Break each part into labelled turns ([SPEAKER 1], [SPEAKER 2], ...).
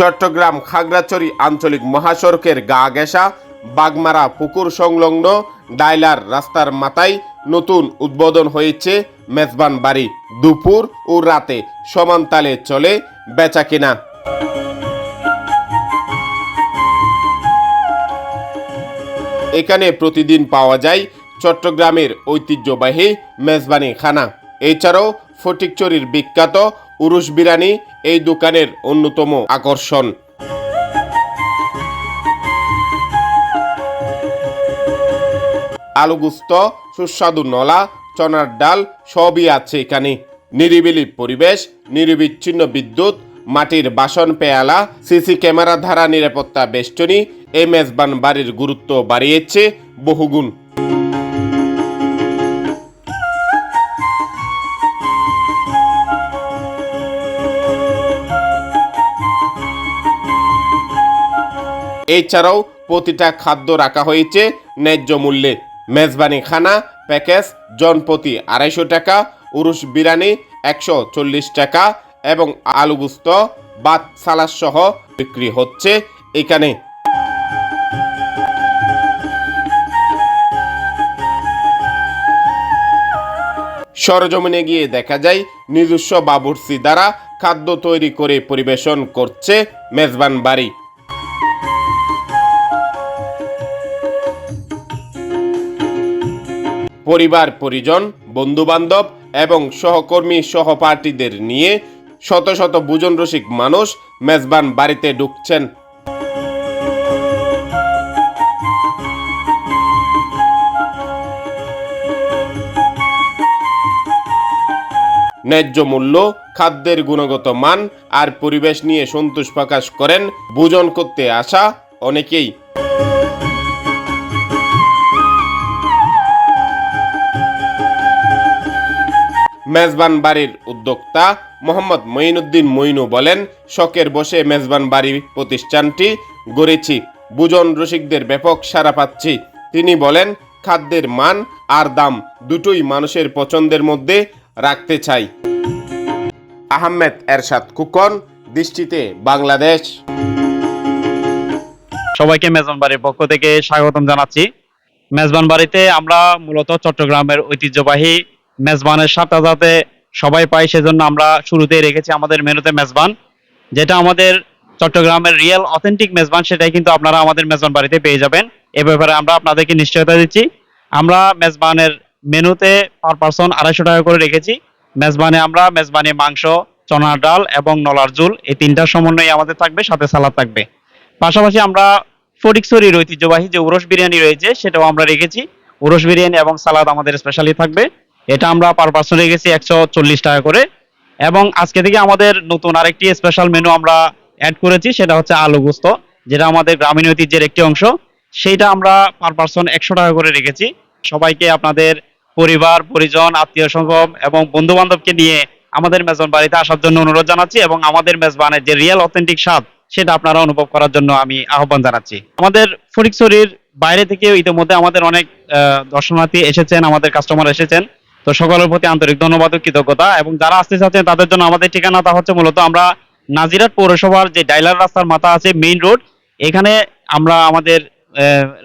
[SPEAKER 1] চট্টগ্রাম খাগড়াছড়ি আঞ্চলিক মহাসড়কের গা ঘেঁষা, বাগমারা পুকুর সংলগ্ন ডাইলার রাস্তার মাথায় নতুন উদ্বোধন হয়েছে মেজবান বাড়ি। দুপুর ও রাতে সমান তালে চলে বেচা কিনা এখানে প্রতিদিন পাওয়া যায় চট্টগ্রামের ঐতিহ্যবাহী মেজবানি খানা। এছাড়াও ফটিকচুরির বিখ্যাত উরুশ বিরানি এই দোকানের অন্যতম আকর্ষণ। আলুগুস্ত সুস্বাদু নলা, চনার ডাল সবই আছে এখানে। নিরিবিলি পরিবেশ, নিরবিচ্ছিন্ন বিদ্যুৎ, মাটির বাসন পেয়ালা, সিসি ক্যামেরা ধারা নিরাপত্তা বেষ্টনী এই মেজবান বাড়ির গুরুত্ব বাড়িয়েছে বহুগুণ। এছাড়াও প্রতিটা খাদ্য রাখা হয়েছে ন্যায্য মূল্যে। মেজবানি খানা, প্যাকেজ, জনপ্রতি আড়াইশো টাকা, উরুশ বিরানি একশো চল্লিশ টাকা এবং আলুগুস্ত বাত সালাদ সহ বিক্রি হচ্ছে এখানে। সরজমিনে গিয়ে দেখা যায়, নিজস্ব বাবুর্চি দ্বারা খাদ্য তৈরি করে পরিবেশন করছে মেজবান বাড়ি। পরিবার, পরিজন, বন্ধুবান্ধব এবং সহকর্মী সহপাঠীদের নিয়ে শত শত বুজন রসিক মানুষ মেজবান বাড়িতে ঢুকছেন। ন্যায্য মূল্য, খাদ্যের গুণগত মান আর পরিবেশ নিয়ে সন্তোষ প্রকাশ করেন বুজন করতে আসা অনেকেই। মেজবান বাড়ির উদ্যোক্তা মোহাম্মদ মঈনুদ্দিন মইনু বলেন, শখের বসে মেজবান বাড়ি প্রতিষ্ঠানটি গড়েছি, বুজন রসিকদের ব্যাপক সাড়া পাচ্ছি। তিনি বলেন, খাদ্যের মান আর দাম দুটোই মানুষের পছন্দের মধ্যে রাখতে চাই। আহমেদ এরশাদ কুকন, দৃষ্টিতে বাংলাদেশ।
[SPEAKER 2] সবাইকে মেজবান বাড়ির পক্ষ থেকে স্বাগতম জানাচ্ছি। মেজবান বাড়িতে আমরা মূলত চট্টগ্রামের ঐতিহ্যবাহী মেজবানের সাথে যাতে সবাই পাই সেজন্য আমরা শুরুতেই রেখেছি আমাদের মেনুতে মেজবান, যেটা আমাদের চট্টগ্রামের রিয়েল অথেন্টিক মেজবান, সেটাই কিন্তু আপনারা আমাদের মেজবান বাড়িতে পেয়ে যাবেন। এ ব্যাপারে আমরা আপনাদেরকে নিশ্চয়তা দিচ্ছি। আমরা মেজবানের মেনুতে পার পার্সন আড়াইশো টাকা করে রেখেছি। মেজবানে আমরা মেজবানি মাংস, চনার ডাল এবং নলার ঝুল, এই তিনটার সমন্বয়ে আমাদের থাকবে, সাথে সালাদ থাকবে। পাশাপাশি আমরা ফটিকছড়ির ঐতিহ্যবাহী যে উরস বিরিয়ানি রয়েছে, সেটাও আমরা রেখেছি। উরস বিরিয়ানি এবং সালাদ আমাদের স্পেশালি থাকবে। এটা আমরা পার পার্সন রেখেছি একশো চল্লিশ টাকা করে। এবং আজকে থেকে আমাদের নতুন আরেকটি স্পেশাল মেনু আমরা অ্যাড করেছি, সেটা হচ্ছে আলু গুস্ত, যেটা আমাদের গ্রামীণ ঐতিহ্যের একটি অংশ। সেইটা আমরা পার পার্সন একশো টাকা করে রেখেছি। সবাইকে আপনাদের পরিবার, পরিজন, আত্মীয় স্বজন এবং বন্ধু বান্ধবকে নিয়ে আমাদের মেজবান বাড়িতে আসার জন্য অনুরোধ জানাচ্ছি এবং আমাদের মেজবানের যে রিয়েল অথেন্টিক স্বাদ, সেটা আপনারা অনুভব করার জন্য আমি আহ্বান জানাচ্ছি। আমাদের ফটিকছড়ির বাইরে থেকেও ইতিমধ্যে আমাদের অনেক দর্শনার্থী এসেছেন, আমাদের কাস্টমার এসেছেন। তো সকলের প্রতি আন্তরিক ধন্যবাদ ও কৃতজ্ঞতা। এবং যারা আসতে চাচ্ছেন, তাদের জন্য আমাদের ঠিকানাটা হচ্ছে মূলত আমরা নাজিরাট পৌরসভার যে ডাইলার রাস্তার মাথা আছে, মেইন রোড। এখানে আমরা আমাদের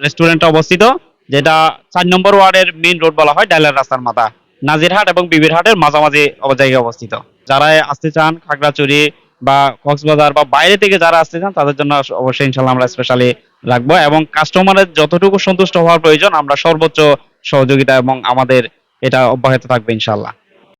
[SPEAKER 2] রেস্টুরেন্টটা অবস্থিত, যেটা চার নম্বর ওয়ার্ডের মেইন রোড বলা হয় ডাইলার রাস্তার মাথা। নাজিরহাট এবং বিবিরহাটের মাঝামাঝি জায়গায় অবস্থিত। যারা আসতে চান, খাগড়াছড়ি বা কক্সবাজার বা বাইরে থেকে যারা আসতে চান, তাদের জন্য অবশ্যই ইনশাল্লাহ আমরা স্পেশালি রাখব। এবং কাস্টমারের যতটুকু সন্তুষ্ট হওয়ার প্রয়োজন, আমরা সর্বোচ্চ সহযোগিতা এবং আমাদের এটা অব্যাহত থাকবে ইনশাল্লাহ